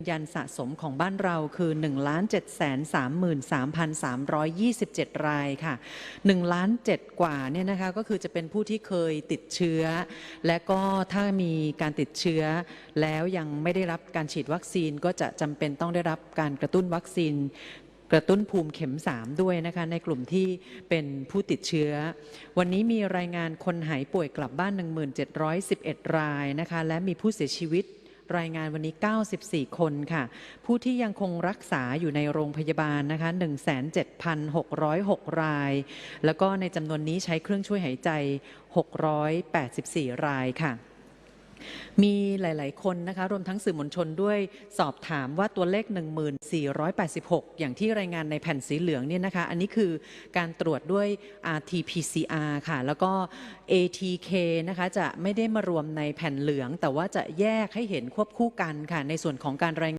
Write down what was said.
ยันสะสมของบ้านเราคือ1ล้าน7 3 3 3 2 7 รายค่ะ1ล้าน7กว่าเนี่ยนะคะก็คือจะเป็นผู้ที่เคยติดเชื้อ และก็ถ้ามีการติดเชื้อ แล้วยังไม่ได้รับการฉีดวัคซีนก็จะจำเป็นต้องได้รับการกระตุ้นวัคซีนกระตุ้นภูมิเข็ม 3 ด้วยนะคะ ในกลุ่มที่เป็นผู้ติดเชื้อ วันนี้มีรายงานคนหายป่วยกลับบ้าน 1711 รายนะคะ และมีผู้เสียชีวิต รายงานวันนี้ 94 คนค่ะ ผู้ที่ยังคงรักษาอยู่ในโรงพยาบาลนะคะ 17,606 ราย แล้วก็ในจำนวนนี้ใช้เครื่องช่วยหายใจ 684 รายค่ะ มีหลาย ๆ คนนะคะ รวมทั้งสื่อมวลชนด้วยสอบถามว่าตัวเลข 1486 อย่างที่รายงานในแผ่นสีเหลืองเนี่ยนะคะ อันนี้คือการตรวจด้วย RT-PCR ค่ะ แล้วก็ ATK นะคะ จะไม่ได้มารวมในแผ่นเหลือง แต่ว่าจะแยกให้เห็นควบคู่กันค่ะ ในส่วนของการรายงาน